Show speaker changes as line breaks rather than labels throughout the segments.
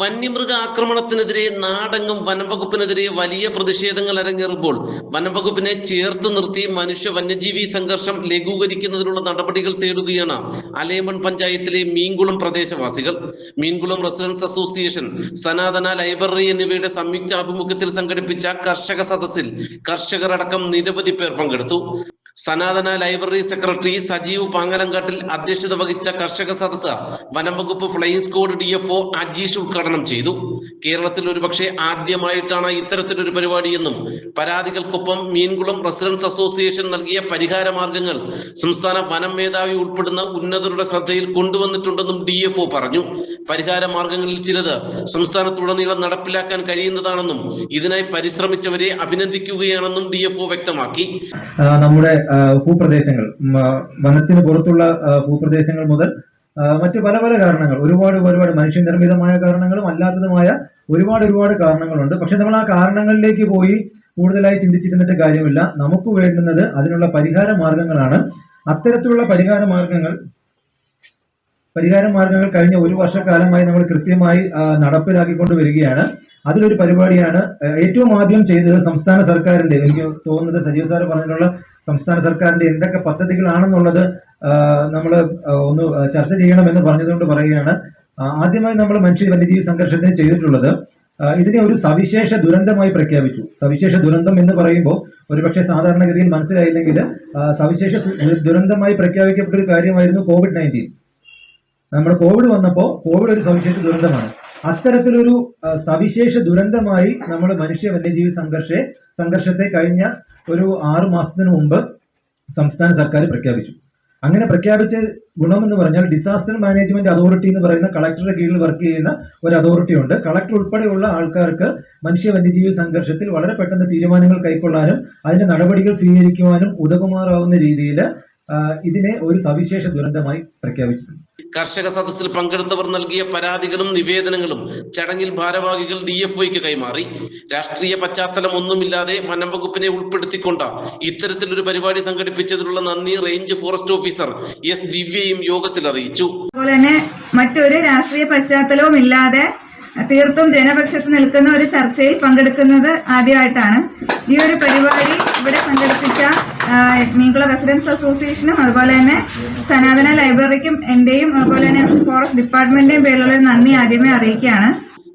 വന്യമൃഗ ആക്രമണത്തിനെതിരെ നാടെങ്ങും വനംവകുപ്പിനെതിരെ വലിയ പ്രതിഷേധങ്ങൾ അരങ്ങേറുമ്പോൾ വനംവകുപ്പിനെ ചേർത്ത് നിർത്തി മനുഷ്യ വന്യജീവി സംഘർഷം ലഘൂകരിക്കുന്നതിനുള്ള നടപടികൾ തേടുകയാണ് അലേമൺ പഞ്ചായത്തിലെ മീൻകുളം പ്രദേശവാസികൾ. Meenkulam residents association Sanathana library എന്നിവയുടെ സംയുക്ത ആഭിമുഖ്യത്തിൽ സംഘടിപ്പിച്ച കർഷക സദസ്സിൽ കർഷകരടക്കം നിരവധി പേർ പങ്കെടുത്തു. സനാതന ലൈബ്രറി സെക്രട്ടറി സജീവ് പാങ്ങലങ്കാട്ടിൽ അധ്യക്ഷത വഹിച്ച കർഷക സദസ് വനം വകുപ്പ് flying squad D F O Ajeesh ഉദ്ഘാടനം ചെയ്തു. കേരളത്തിൽ ഒരുപക്ഷെ ആദ്യമായിട്ടാണ് ഇത്തരത്തിലൊരു പരിപാടിയെന്നും പരാതികൾക്കൊപ്പം മീൻകുളം റെസിഡൻസ് അസോസിയേഷൻ നൽകിയ പരിഹാര മാർഗങ്ങൾ സംസ്ഥാന വനം മേധാവി ഉൾപ്പെടുന്ന ഉന്നതരുടെ ശ്രദ്ധയിൽ കൊണ്ടുവന്നിട്ടുണ്ടെന്നും ഡി എഫ് ഒ പറഞ്ഞു. പരിഹാര മാർഗങ്ങളിൽ ചിലത് സംസ്ഥാനത്തുടനീളം നടപ്പിലാക്കാൻ കഴിയുന്നതാണെന്നും ഇതിനായി പരിശ്രമിച്ചവരെ അഭിനന്ദിക്കുകയാണെന്നും ഡി എഫ് ഒ വ്യക്തമാക്കി
നമ്മുടെ ഭൂപ്രദേശങ്ങൾ വനത്തിന് പുറത്തുള്ള ഭൂപ്രദേശങ്ങൾ മുതൽ മറ്റ് പല പല കാരണങ്ങൾ ഒരുപാട് ഒരുപാട് മനുഷ്യനിർമ്മിതമായ കാരണങ്ങളും അല്ലാത്തതുമായ ഒരുപാട് ഒരുപാട് കാരണങ്ങളുണ്ട്. പക്ഷെ നമ്മൾ ആ കാരണങ്ങളിലേക്ക് പോയി കൂടുതലായി ചിന്തിച്ചിരുന്നിട്ട് കാര്യമില്ല. നമുക്ക് വേണ്ടുന്നത് അതിനുള്ള പരിഹാര മാർഗങ്ങളാണ്. അത്തരത്തിലുള്ള പരിഹാര മാർഗങ്ങൾ പരിഹാര മാർഗങ്ങൾ കഴിഞ്ഞ ഒരു വർഷക്കാലമായി നമ്മൾ കൃത്യമായി നടപ്പിലാക്കിക്കൊണ്ട് വരികയാണ്. അതിലൊരു പരിപാടിയാണ് ഏറ്റവും ആദ്യം ചെയ്തത് സംസ്ഥാന സർക്കാരിന്റെ എനിക്ക് തോന്നുന്നത് സജീവ് സാർ പറഞ്ഞിട്ടുള്ള സംസ്ഥാന സർക്കാരിന്റെ എന്തൊക്കെ പദ്ധതികളാണെന്നുള്ളത് നമ്മൾ ഒന്ന് ചർച്ച ചെയ്യണമെന്ന് പറഞ്ഞതുകൊണ്ട് പറയുകയാണ്. ആദ്യമായി നമ്മൾ മനുഷ്യ വന്യജീവി സംഘർഷത്തിന് ചെയ്തിട്ടുള്ളത് ഇതിനെ ഒരു സവിശേഷ ദുരന്തമായി പ്രഖ്യാപിച്ചു. സവിശേഷ ദുരന്തം എന്ന് പറയുമ്പോൾ ഒരുപക്ഷെ സാധാരണഗതിയിൽ മനസ്സിലായില്ലെങ്കിൽ സവിശേഷ ദുരന്തമായി പ്രഖ്യാപിക്കപ്പെട്ട ഒരു കാര്യമായിരുന്നു കോവിഡ് നയന്റീൻ. നമ്മൾ കോവിഡ് വന്നപ്പോൾ കോവിഡ് ഒരു സവിശേഷ ദുരന്തമാണ്. അത്തരത്തിലൊരു സവിശേഷ ദുരന്തമായി നമ്മൾ മനുഷ്യ വന്യജീവി സംഘർഷ സംഘർഷത്തെ കഴിഞ്ഞ ഒരു ആറു മാസത്തിന് മുമ്പ് സംസ്ഥാന സർക്കാർ പ്രഖ്യാപിച്ചു. അങ്ങനെ പ്രഖ്യാപിച്ച ഗുണമെന്ന് പറഞ്ഞാൽ ഡിസാസ്റ്റർ മാനേജ്മെന്റ് അതോറിറ്റി എന്ന് പറയുന്ന കളക്ടറുടെ കീഴിൽ വർക്ക് ചെയ്യുന്ന ഒരു അതോറിറ്റി ഉണ്ട്. കളക്ടർ ഉൾപ്പെടെയുള്ള ആൾക്കാർക്ക് മനുഷ്യ വന്യജീവി സംഘർഷത്തിൽ വളരെ പെട്ടെന്ന് തീരുമാനങ്ങൾ കൈക്കൊള്ളാനും അതിന്റെ നടപടികൾ സ്വീകരിക്കുവാനും ഉതകുമാറാവുന്ന രീതിയിൽ ഇതിനെ ഒരു സവിശേഷ ദുരന്തമായി പ്രഖ്യാപിച്ചിട്ടുണ്ട്.
കർഷക സദസ്സിൽ പങ്കെടുത്തവർ നൽകിയ പരാതികളും നിവേദനങ്ങളും ചടങ്ങിൽ ഭാരവാഹികൾ ഡി എഫ് ഒക്ക് കൈമാറി. രാഷ്ട്രീയ പശ്ചാത്തലം ഒന്നുമില്ലാതെ വനം വകുപ്പിനെ ഉൾപ്പെടുത്തിക്കൊണ്ട് ഇത്തരത്തിലൊരു പരിപാടി സംഘടിപ്പിച്ചതിലുള്ള നന്ദി റേഞ്ച് ഫോറസ്റ്റ് ഓഫീസർ എസ് ദിവ്യയും യോഗത്തിൽ അറിയിച്ചു.
അതുപോലെ തന്നെ മറ്റൊരു രാഷ്ട്രീയ പശ്ചാത്തലവും ഇല്ലാതെ തീർത്തും ജനപക്ഷത്ത് നിൽക്കുന്ന ഒരു ചർച്ചയിൽ പങ്കെടുക്കുന്നത് ആദ്യമായിട്ടാണ്. ഈ ഒരു പരിപാടി ഇവിടെ സംഘടിപ്പിച്ച ആ, മീൻകുളം റെസിഡൻസ് അസോസിയേഷനും അതുപോലെ തന്നെ സനാതന ലൈബ്രറിക്കും എന്റെയും അതുപോലെ തന്നെ ഫോറസ്റ്റ് ഡിപ്പാർട്ട്മെന്റിന്റെയും പേരിലുള്ള നന്ദി ആദ്യമേ അറിയിക്കുകയാണ്.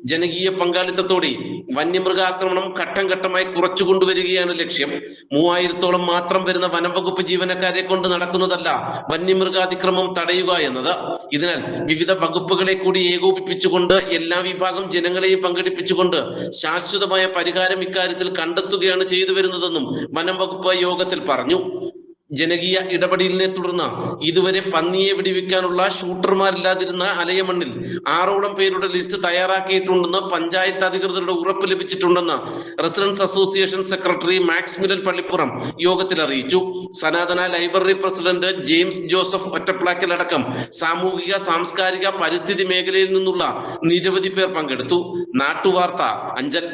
ജനകീയ പങ്കാളിത്തത്തോടെ വന്യമൃഗാക്രമണം ഘട്ടം ഘട്ടമായി കുറച്ചു കൊണ്ടുവരികയാണ് ലക്ഷ്യം. മൂവായിരത്തോളം മാത്രം വരുന്ന വനം വകുപ്പ് ജീവനക്കാരെ കൊണ്ട് നടക്കുന്നതല്ല വന്യമൃഗാതിക്രമം തടയുക എന്നത്. ഇതിനാൽ വിവിധ വകുപ്പുകളെ കൂടി ഏകോപിപ്പിച്ചുകൊണ്ട് എല്ലാ വിഭാഗം ജനങ്ങളെയും പങ്കെടുപ്പിച്ചുകൊണ്ട് ശാശ്വതമായ പരിഹാരം ഇക്കാര്യത്തിൽ കണ്ടെത്തുകയാണ് ചെയ്തു വരുന്നതെന്നും വനം വകുപ്പ് യോഗത്തിൽ പറഞ്ഞു. ജനകീയ ഇടപെടലിനെ തുടർന്ന് ഇതുവരെ പന്നിയെ വെടിവെക്കാനുള്ള ഷൂട്ടർമാരില്ലാതിരുന്ന അലയമണ്ണിൽ ആറോളം പേരുടെ ലിസ്റ്റ് തയ്യാറാക്കിയിട്ടുണ്ടെന്ന് പഞ്ചായത്ത് അധികൃതരുടെ ഉറപ്പ് ലഭിച്ചിട്ടുണ്ടെന്ന് residents association secretary Max Milan Pallippuram യോഗത്തിൽ അറിയിച്ചു. Sanathana library president James Joseph Ottaplackal അടക്കം സാമൂഹിക സാംസ്കാരിക പരിസ്ഥിതി മേഖലയിൽ നിന്നുള്ള നിരവധി പേർ പങ്കെടുത്തു. നാട്ടുവാർത്ത അഞ്ചൽ.